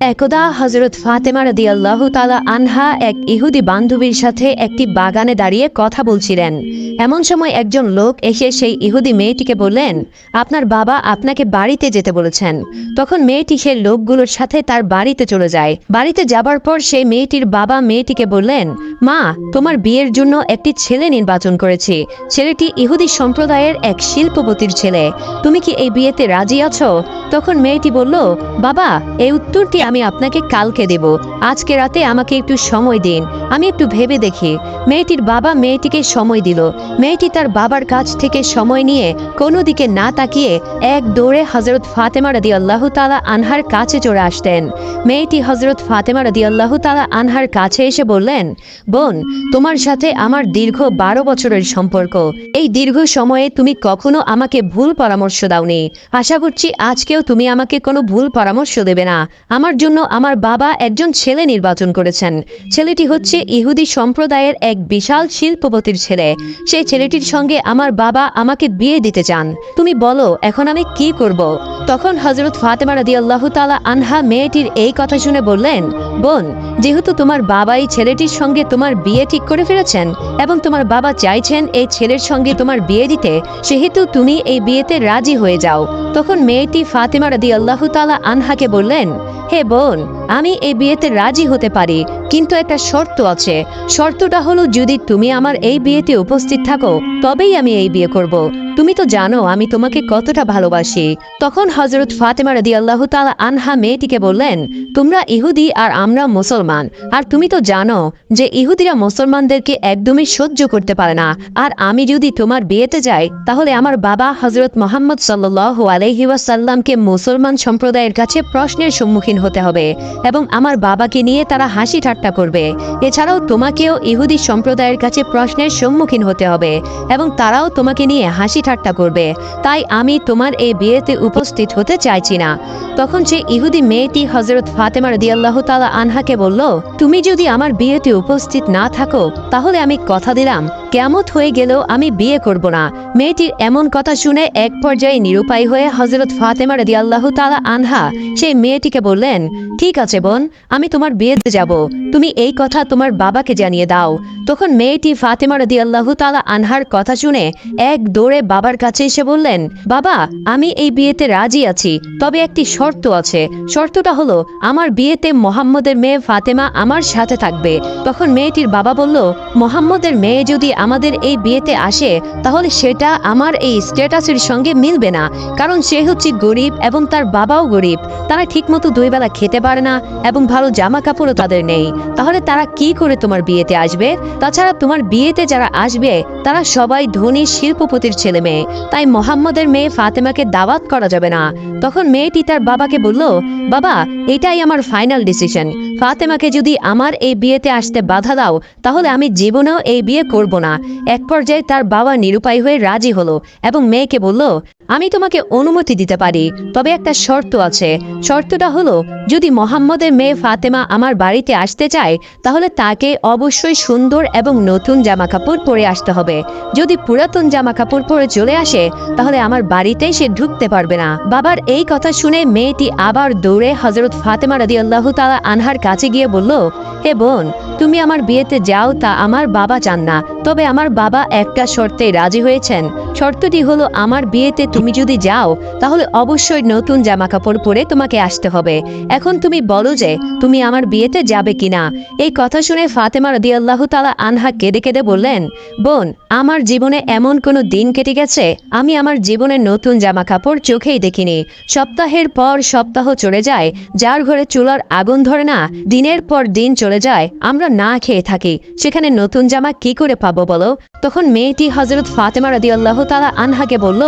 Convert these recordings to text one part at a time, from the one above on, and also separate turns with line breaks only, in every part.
একদা হজরত ফাতেমা রাদি আল্লাহ তালা আনহা এক ইহুদি বান্ধবীর সাথে একটি বাগানে দাঁড়িয়ে কথা বলছিলেন। এমন সময় একজন লোক এসে সেই ইহুদি মেয়েটিকে বললেন, আপনার বাবা আপনাকে বাড়িতে যেতে বলেছেন। তখন মেয়েটি সেই লোকগুলোর সাথে তার বাড়িতে চলে যায়। বাড়িতে যাবার পর সেই মেয়েটির বাবা মেয়েটিকে বললেন, মা, তোমার বিয়ের জন্য একটি ছেলে নির্বাচন করেছি। ছেলেটি ইহুদি সম্প্রদায়ের এক শিল্পপতির ছেলে। তুমি কি এই বিয়েতে রাজি আছো? তখন মেয়েটি বলল, বাবা এই উত্তরটি আমি আপনাকে কালকে দেব। আজকে রাতে আমাকে একটু সময় দিন। আমি একটু ভেবে দেখি। মেয়েটির বাবা মেয়েটিকে সময় দিল। মেয়েটি তার বাবার কাছ থেকে সময় নিয়ে কোনো দিকে না তাকিয়ে এক দৌড়ে হজরত ফাতেমা রাদি আল্লাহ তালা আনহার কাছে চলে আসতেন। মেয়েটি হজরত ফাতেমা রাদি আল্লাহ তালা আনহার কাছে এসে বললেন, বোন, তোমার সাথে আমার দীর্ঘ বারো বছরের সম্পর্ক। এই দীর্ঘ সময়ে তুমি কখনো আমাকে ভুল পরামর্শ দাওনি। আশা করছি আজকেও তুমি আমাকে কোনো ভুল পরামর্শ দেবে না। আমার জন্য আমার বাবা একজন ছেলে নির্বাচন করেছেন। ছেলেটি হচ্ছে ইহুদি সম্প্রদায়ের এক বিশাল শিল্পপতির ছেলে। সেই ছেলেটির সঙ্গে আমার বাবা আমাকে বিয়ে দিতে চান। তুমি বলো, এখন আমি কি করব? তখন হজরত ফাতেমা রাদি আল্লাহ তালা আনহা মেয়েটির এই কথা শুনে বললেন, বোন যেহেতু তোমার বাবা এই ছেলেটির সঙ্গে তোমার বিয়ে ঠিক করে ফেলেছেন এবং তোমার বাবা চাইছেন এই ছেলের সঙ্গে তোমার বিয়ে দিতে, সেহেতু তুমি এই বিয়েতে রাজি হয়ে যাও। তখন মেয়েটি ফাতেমা রাদি আল্লাহ তালা আনহাকে বললেন, হে বোন আমি এই বিয়েতে রাজি হতে পারি, কিন্তু একটা শর্ত আছে। শর্তটা হলো যদি তুমি আমার এই বিয়েতে উপস্থিত থাকো, তবেই আমি এই বিয়ে করব। তুমি তো জানো আমি তোমাকে কতটা ভালোবাসি। তখন হজরত ফাতেমা রাদি আল্লাহ তালা আনহা মেয়েটিকে বললেন, তোমরা ইহুদি আর আমরা মুসলমান। আর তুমি তো জানো যে ইহুদিরা মুসলমানদেরকে একদমই সহ্য করতে পারে না। আর আমি যদি তোমার বিয়েতে যাই, তাহলে আমার বাবা হজরত মোহাম্মদ সাল্লাহ আলহি ওয়াসাল্লামকে মুসলমান সম্প্রদায়ের কাছে প্রশ্নের সম্মুখীন হতে হবে। এবং আমার বাবাকে নিয়ে তারা হাসি ঠাট্টা করবে। এছাড়াও তোমাকেও ইহুদি সম্প্রদায়ের কাছে প্রশ্নের সম্মুখীন হতে হবে এবং তারাও তোমাকে নিয়ে হাসি ঠাট্টা করবে। তাই আমি তোমার এই বিয়েতে উপস্থিত হতে চাইছি না। তখন সে ইহুদি মেয়েটি হজরত ফাতেমা রদিয়াল্লাহ তালা আনহাকে বলল, তুমি যদি আমার বিয়েতে উপস্থিত না থাকো, তাহলে আমি কথা দিলাম। কেমত হয়ে গেলেও আমি বিয়ে করব না। মেয়েটির এমন কথা শুনে এক পর্যায়ে নিরুপায় হয়ে হজরত ফাতেমা রদি আল্লাহ তালা আনহা সেই মেয়েটিকে বললেন, ঠিক আছে বোন, আমি তোমার বিয়েতে যাব। তুমি এই কথা তোমার বাবাকে জানিয়ে দাও। তখন মেয়েটি ফাতেমা রদি আল্লাহ তালা আনহার কথা শুনে এক দৌড়ে বাবার কাছে এসে বললেন, বাবা, আমি এই বিয়েতে রাজি আছি, তবে একটি শর্ত আছে। শর্তটা হলো, আমার বিয়েতে মোহাম্মদের মেয়ে ফাতেমা আমার সাথে থাকবে। তখন মেয়েটির বাবা বলল, মোহাম্মদের মেয়ে যদি আমাদের এই বিয়েতে আসে, তাহলে সেটা আমার এই স্ট্যাটাসের সঙ্গে মিলবে না। কারণ সে হচ্ছে গরিব এবং তার বাবাও গরিব। তারা ঠিকমতো দুই বেলা খেতে পারে না এবং ভালো জামা কাপড়ও তাদের নেই। তাহলে তারা কি করে তোমার বিয়েতে আসবে? তাছাড়া তোমার বিয়েতে যারা আসবে, তারা সবাই ধনী শিল্পপতির ছেলে মেয়ে। তাই মোহাম্মদের মেয়ে ফাতেমাকে দাওয়াত করা যাবে না। তখন মেয়েটি তার বাবাকে বলল, বাবা, এটাই আমার ফাইনাল ডিসিশন ফাতেমাকে যদি আমার এই বিয়েতে আসতে বাধা দাও, তাহলে আমি জীবনেও এই বিয়ে করব না। এক পর্যায়ে তার বাবা নিরুপায় হয়ে রাজি হলো এবং মেয়েকে বলল আমি তোমাকে অনুমতি দিতে পারি, তবে একটা শর্ত আছে। শর্তটা হলো, যদি মোহাম্মদের মেয়ে ফাতেমা আমার বাড়িতে আসতে চায়, তাহলে তাকে অবশ্যই সুন্দর এবং নতুন জামা কাপড় পরে আসতে হবে। যদি পুরাতন জামা কাপড় পরে চলে আসে, তাহলে আমার বাড়িতে সে ঢুকতে পারবে না। বাবার এই কথা শুনে মেয়েটি আবার দৌড়ে হজরত ফাতেমা রাদি আল্লাহ তালা আনহার কাছে গিয়ে বলল, হে বোন, তুমি আমার বিয়েতে যাও তা আমার বাবা চান না, তবে আমার বাবা একটা শর্তে রাজি হয়েছেন। শর্তটি হলো, আমার বিয়েতে তুমি যদি যাও, তাহলে অবশ্যই নতুন জামা কাপড় পরে তোমাকে আসতে হবে। এখন তুমি বলো যে, তুমি আমার বিয়েতে যাবে কিনা? এই কথা শুনে ফাতেমা রদি আল্লাহ তালা আনহা কেঁদে কেঁদে বললেন, বোন, আমার জীবনে এমন কোনো দিন কেটে গেছে? আমি আমার জীবনে নতুন জামা কাপড় চোখেই দেখিনি। সপ্তাহের পর সপ্তাহ চলে যায়, যার ঘরে চুলার আগুন ধরে না, দিনের পর দিন চলে যায়, আমরা না খেয়ে থাকি। সেখানে নতুন জামা কি করে পাবো বলো? তখন মেয়েটি হজরত ফাতেমা রাদি আল্লাহ তালা আনহাকে বলল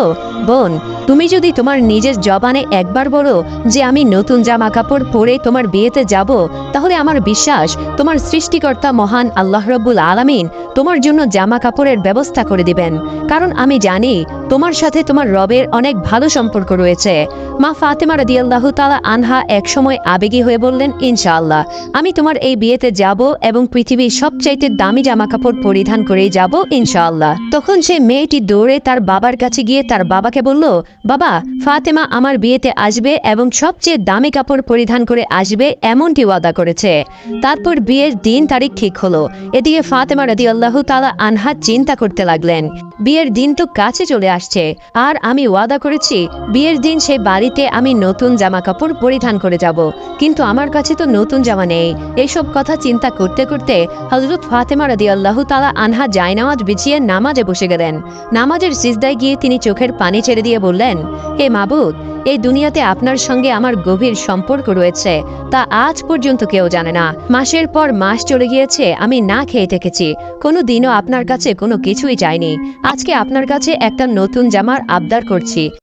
বোন, তুমি যদি তোমার নিজের জবানে একবার বলো যে আমি নতুন জামা কাপড় পরে তোমার বিয়েতে যাব, তাহলে আমার বিশ্বাস তোমার সৃষ্টিকর্তা মহান আল্লাহ রব্বুল আলামিন তোমার জন্য জামা কাপড়ের ব্যবস্থা করে দিবেন। কারণ আমি জানি তোমার সাথে তোমার রবের অনেক ভালো সম্পর্ক রয়েছে। মা ফাতেমা রাদিয়াল্লাহু তাআলা আনহা একসময় আবেগী হয়ে বললেন, ইনশাআল্লাহ, আমি তোমার এই বিয়েতে যাব এবং পৃথিবীর সবচাইতে দামি জামাকাপড় পরিধান করেই যাব, ইনশাআল্লাহ। তখন সে মেয়েটি দৌড়ে তার বাবার কাছে গিয়ে তার বাবাকে বলল, বাবা, ফাতেমা আমার বিয়েতে আসবে এবং সবচেয়ে দামি কাপড় পরিধান করে আসবে এমনটি ওয়াদা করেছে। তারপর বিয়ের দিন তারিখ ঠিক হলো। এদিকে ফাতেমা রাদিয়াল্লাহু তাআলা আনহা চিন্তা করতে লাগলেন, বিয়ের দিন তো কাছে চলে আসছে, আর আমি ওয়াদা করেছি, বিয়ের দিন সেই বাড়িতে আমি নতুন জামা কাপড় পরিধান করে যাব। কিন্তু আমার কাছে তো নতুন জামা নেই। এইসব কথা চিন্তা করতে করতে হজরত ফাতেমা রাদি আল্লাহ তালা আনহা জায়নামাজ বিছিয়ে নামাজে বসে গেলেন। নামাজের সিজদায় গিয়ে তিনি চোখের পানি ছেড়ে দিয়ে বললেন, হে মাবুদ, এই দুনিয়াতে আপনার সঙ্গে আমার গভীর সম্পর্ক রয়েছে, তা আজ পর্যন্ত কেউ জানে না। মাসের পর মাস চলে গিয়েছে, আমি না খেয়ে থেকেছি। কোনো দিনও আপনার কাছে কোনো কিছুই চাইনি আজকে আপনার কাছে একটা নতুন জামার আবদার করছি।